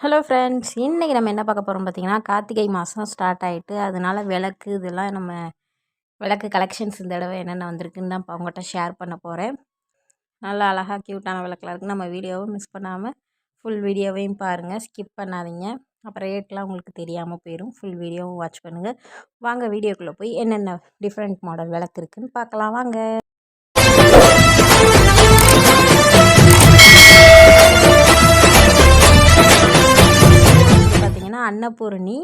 Hello friends இன்றைக்கி நம்ம என்ன பார்க்க போகிறோம் பார்த்திங்கன்னா கார்த்திகை மாதம் ஸ்டார்ட் ஆகிட்டு அதனால் விளக்கு இதெல்லாம் நம்ம விளக்கு கலெக்ஷன்ஸ் இந்த தடவை என்னென்ன வந்திருக்குன்னு தான் அவங்ககிட்ட ஷேர் பண்ண போகிறேன் நல்லா அழகாக க்யூட்டான விளக்கெலாம் இருக்குது நம்ம வீடியோவும் மிஸ் பண்ணாமல் ஃபுல் வீடியோவையும் பாருங்கள் ஸ்கிப் பண்ணாதீங்க. அப்புறம் ரேட்லாம் உங்களுக்கு தெரியாமல் போயிடும் ஃபுல் வீடியோவும் வாட்ச் பண்ணுங்கள் வாங்க வீடியோக்குள்ளே போய் என்னென்ன டிஃப்ரெண்ட் மாடல் விளக்கு இருக்குதுன்னு பார்க்கலாம். வாங்க. அன்னபூரணி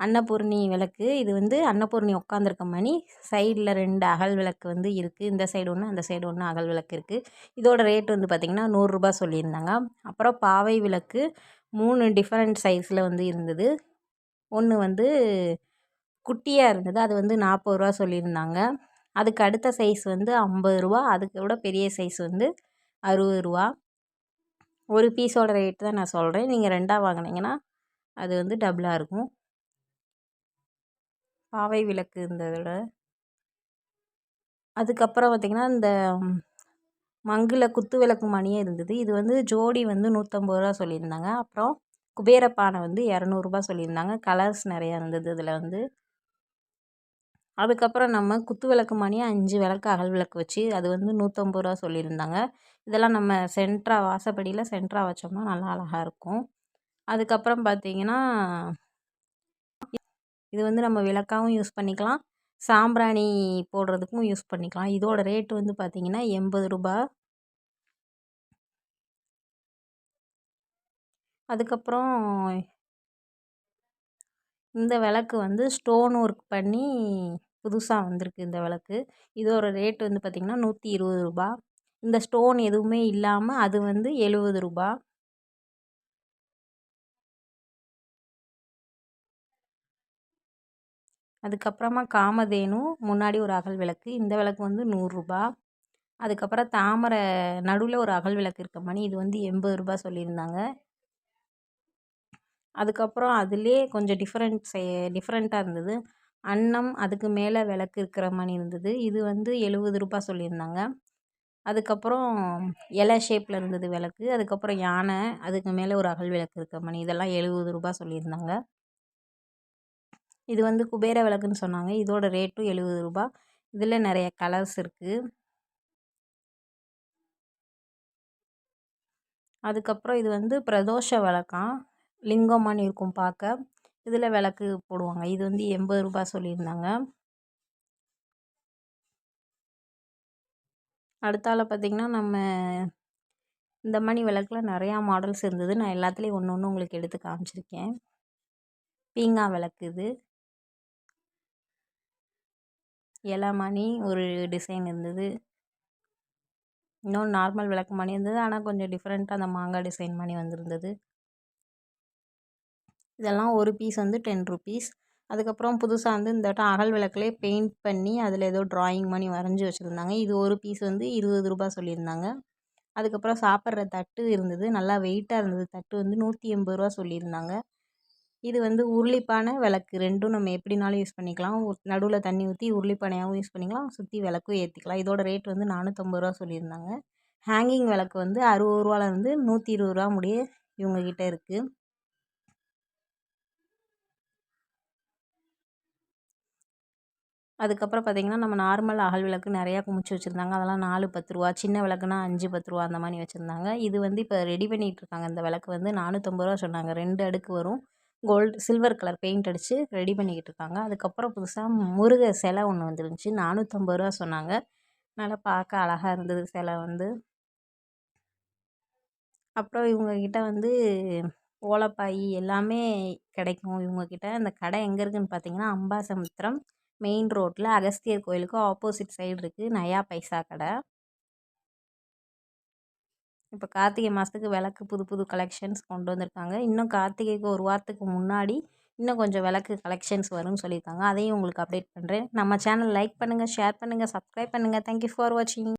அன்னபூரணி விளக்கு. இது வந்து அன்னபூரணி உட்காந்துருக்க மணி. சைடில் ரெண்டு அகல் விளக்கு வந்து இருக்குது இந்த சைடு ஒன்று அந்த சைடு ஒன்று அகல் விளக்கு இருக்குது இதோட ரேட் வந்து பார்த்திங்கன்னா நூறுரூபா சொல்லியிருந்தாங்க. அப்புறம் பாவை விளக்கு மூணு டிஃப்ரெண்ட் சைஸில் வந்து இருந்தது. ஒன்று வந்து குட்டியாக இருந்தது. அது வந்து நாற்பது ரூபா சொல்லியிருந்தாங்க. அதுக்கு அடுத்த சைஸ் வந்து ஐம்பது ரூபா அதுக்கு விட பெரிய சைஸ் வந்து அறுபது ரூபா ஒரு பீஸோட ரேட்டு தான் நான் சொல்கிறேன் நீங்கள் ரெண்டாக வாங்கினீங்கன்னா அது வந்து டபுளாக இருக்கும். பாவை விளக்கு இந்த இதில் அதுக்கப்புறம் பார்த்திங்கன்னா இந்த மங்கில் குத்து விளக்கு மணியே இருந்தது. இது வந்து ஜோடி வந்து நூற்றம்பது ரூபா சொல்லியிருந்தாங்க. அப்புறம் குபேரப்பானை வந்து இரநூறுபா சொல்லியிருந்தாங்க. கலர்ஸ் நிறையா இருந்தது இதில் வந்து. அதுக்கப்புறம் நம்ம குத்து விளக்கு மணியை அஞ்சு விளக்கு அகல் விளக்கு வச்சு அது வந்து நூற்றம்பது ரூபா சொல்லியிருந்தாங்க. இதெல்லாம் நம்ம சென்ட்ரா வாசப்படியில் சென்ட்ரா வச்சோம்னா நல்லா அழகாக இருக்கும். அதுக்கப்புறம் பார்த்தீங்கன்னா இது வந்து நம்ம விளக்காகவும் யூஸ் பண்ணிக்கலாம். சாம்பிராணி போடுறதுக்கும் யூஸ் பண்ணிக்கலாம். இதோட ரேட் வந்து பார்த்திங்கன்னா எண்பது ரூபா. அதுக்கப்புறம் இந்த விளக்கு வந்து ஸ்டோன் ஒர்க் பண்ணி புதுசாக வந்திருக்கு இந்த விளக்கு. இதோட ரேட் வந்து பார்த்திங்கன்னா நூற்றி இருபது ரூபா. இந்த ஸ்டோன் எதுவுமே இல்லாமல் அது வந்து எழுபது ரூபா. அதுக்கப்புறமா காமதேனு முன்னாடி ஒரு அகல் விளக்கு இந்த விளக்கு வந்து நூறுரூபா அதுக்கப்புறம் தாமரை நடுவில் ஒரு அகல் விளக்கு இருக்க மணி. இது வந்து எண்பது ரூபா சொல்லியிருந்தாங்க. அதுக்கப்புறம் அதிலே கொஞ்சம் டிஃப்ரெண்ட் டிஃப்ரெண்ட்டாக இருந்தது. அன்னம் அதுக்கு மேலே விளக்கு இருக்கிற மணி இருந்தது. இது வந்து எழுபது ரூபா சொல்லியிருந்தாங்க. அதுக்கப்புறம் இலை ஷேப்பில் இருந்தது விளக்கு. அதுக்கப்புறம் யானை அதுக்கு மேலே ஒரு அகல் விளக்கு இருக்க மணி. இதெல்லாம் எழுபது ரூபா சொல்லியிருந்தாங்க. இது வந்து குபேர விளக்குன்னு சொன்னாங்க. இதோட ரேட்டும் எழுபது ரூபா. இதில் நிறைய கலர்ஸ் இருக்குது அதுக்கப்புறம் இது வந்து பிரதோஷ விளக்காம் லிங்கம்மான்னு இருக்கும் பார்க்க இதில் விளக்கு போடுவாங்க. இது வந்து எண்பது ரூபா சொல்லியிருந்தாங்க. அடுத்தால பார்த்திங்கன்னா நம்ம இந்த மணி விளக்கில் நிறையா மாடல்ஸ் இருந்தது. நான் எல்லாத்துலேயும் ஒன்று ஒன்று உங்களுக்கு எடுத்து காமிச்சிருக்கேன். பீங்கா விளக்கு இது. இலை மணி ஒரு டிசைன் இருந்தது. இன்னொன்று நார்மல் விளக்கு மணி இருந்தது. ஆனால் கொஞ்சம் டிஃப்ரெண்ட்டாக அந்த மாங்காய் டிசைன் மணி வந்திருந்தது. இதெல்லாம் ஒரு பீஸ் வந்து டென் ருபீஸ் அதுக்கப்புறம் புதுசாக வந்து இந்த வட்டம் அகல் விளக்குலேயே பெயிண்ட் பண்ணி அதில் ஏதோ ட்ராயிங் பண்ணி வரைஞ்சி வச்சுருந்தாங்க. இது ஒரு பீஸ் வந்து இருபது ரூபா சொல்லியிருந்தாங்க. அதுக்கப்புறம் சாப்பிட்ற தட்டு இருந்தது. நல்லா வெயிட்டாக இருந்தது. தட்டு வந்து நூற்றி எண்பது ரூபா சொல்லியிருந்தாங்க. இது வந்து உருளிப்பானை விளக்கு ரெண்டும் நம்ம எப்படினாலும் யூஸ் பண்ணிக்கலாம். நடுவில் தண்ணி ஊற்றி உருளிப்பானையாகவும் யூஸ் பண்ணிக்கலாம். சுற்றி விளக்கும் ஏற்றிக்கலாம் இதோட ரேட் வந்து நானூற்றம்பது ரூபா சொல்லியிருந்தாங்க. ஹேங்கிங் விளக்கு வந்து அறுபது ரூபாலேருந்து நூற்றி இருபது ரூபா முடிய இவங்கக்கிட்ட இருக்குது அதுக்கப்புறம் பார்த்திங்கன்னா நம்ம நார்மல் அகல் விளக்கு நிறையா குமிச்சு வச்சுருந்தாங்க. அதெல்லாம் நாலு பத்து ரூபா சின்ன விளக்குனா அஞ்சு பத்து ரூபா அந்த மாதிரி வச்சுருந்தாங்க. இது வந்து இப்போ ரெடி பண்ணிகிட்ருக்காங்க இந்த விளக்கு வந்து நானூற்றம்பது ரூபா சொன்னாங்க. ரெண்டு அடுக்கு வரும். கோல்டு சில்வர் கலர் பெயிண்ட் அடித்து ரெடி பண்ணிக்கிட்டு இருக்காங்க. அதுக்கப்புறம் புதுசாக முருகை சிலை ஒன்று வந்துருந்துச்சு. நானூற்றம்பது ரூபா சொன்னாங்க. நல்லா பார்க்க அழகாக இருந்தது சிலை வந்து. அப்புறம் இவங்கக்கிட்ட வந்து ஓலப்பாய் எல்லாமே கிடைக்கும். இவங்கக்கிட்ட அந்த கடை எங்கே இருக்குதுன்னு பார்த்தீங்கன்னா அம்பாசமுத்திரம் மெயின் ரோட்டில் அகஸ்தியர் கோயிலுக்கு ஆப்போசிட் சைடு இருக்குது நயா பைசா கடை. இப்போ கார்த்திகை மாதத்துக்கு விளக்கு புது புது கலெக்ஷன்ஸ் கொண்டு வந்திருக்காங்க. இன்னும் கார்த்திகைக்கு ஒரு வாரத்துக்கு முன்னாடி இன்னும் கொஞ்சம் விளக்கு கலெக்ஷன்ஸ் வரும்னு சொல்லியிருக்காங்க. அதையும் உங்களுக்கு அப்டேட் பண்ணுறேன் நம்ம சேனல் லைக் பண்ணுங்கள் ஷேர் பண்ணுங்கள் சப்ஸ்கிரைப் பண்ணுங்கள் தேங்க்யூ ஃபார் வாட்சிங்